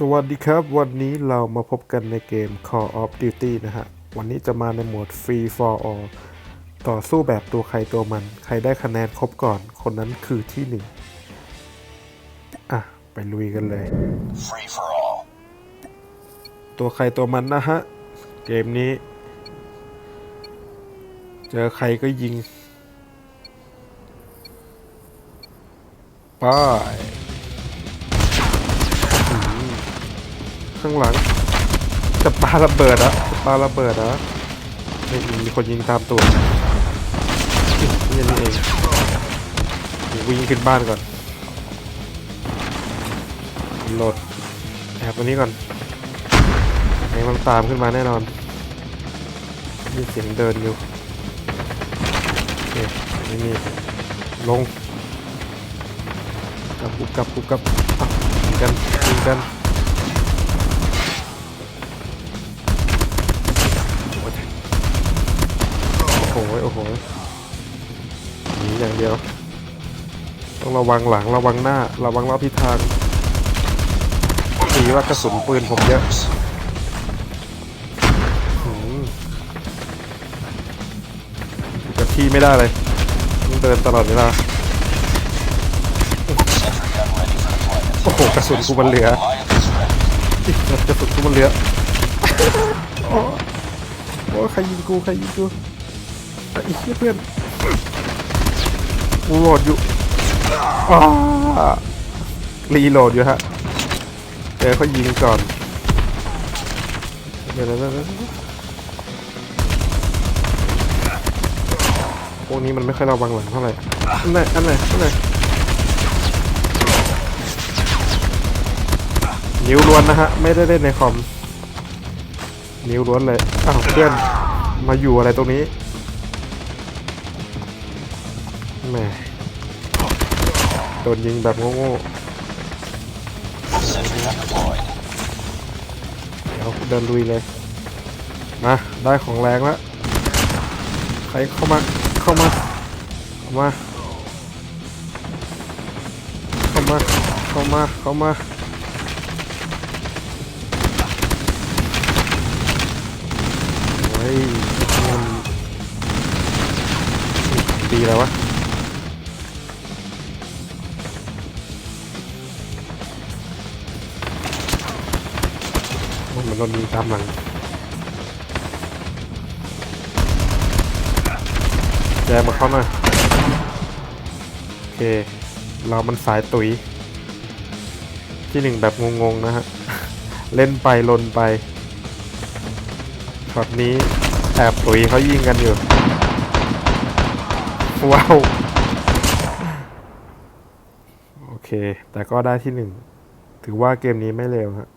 สวัสดีครับ วันนี้เรามาพบกันในเกม Call of Duty นะฮะ วันนี้จะมาในโหมด Free for All ต่อสู้แบบตัวใครตัวมัน ใครได้คะแนนครบก่อนคนนั้นคือที่หนึ่งอะ ไปลุยกันเลย Free for all. ตัวใครตัวมันนะฮะ เกมนี้ เจอใครก็ยิง ไป้ ข้างหลังจะปาระเบิดอะจะปาระเบิดอะไม่มีมีคนยิงตามตัวนี่นี่เองวิ่งขึ้นบ้านก่อนโหลดแอบตัวนี้ก่อนไอ้มันตามขึ้นมาแน่นอนมีเสียงเดินอยู่โอเคนี่นี่ลงกับกุบกับกุบกับอะยิงกันยิงกัน โอ้โหหนีอย่างเดียว ต้องระวังหลังระวังหน้า ระวังรอบทิศทางดีว่ากระสุนปืนผมเยอะอืมอยู่กับที่ไม่ได้เลยต้องเดินตลอดเวลาโอ้โหกระสุนกูมันเหลือกระสุนกูมันเหลือโอ้ใครยิงกูใครยิงกู ไอ้เหี้ยเพื่อนกูโหลดอยู่อ้ารีโหลดอยู่ฮะเจอเขายิงก่อนเดี๋ยวเดี๋ยวเดี๋ยวเดี๋ยวพวกนี้มันไม่ค่อยระวังหลังเท่าไหร่อันไหนอันไหนอันไหนนิ้วล้วนนะฮะ ไม่ได้เล่นในคอม นิ้วล้วนเลย อ้าวเพื่อน มาอยู่อะไรตรงนี้ แหมโดนยิงแบบโง่ๆเดี๋ยวเดินลุยเลย มา ได้ของแรงแล้ว ใครเข้ามา เข้ามา เข้ามา เข้ามา เข้ามา เข้ามาเฮ้ยมันดีแล้ววะ มันโดนยิงตามหลังแจมาเข้าหน่อยโอเค เรามันสายตุ๋ยที่หนึ่งแบบงงๆนะฮะ เล่นไปลนไปช็อตนี้แอบตุ๋ยเขายิงกันอยู่ ว้าว โอเค แต่ก็ได้ที่หนึ่ง ถือว่าเกมนี้ไม่เร็วฮะ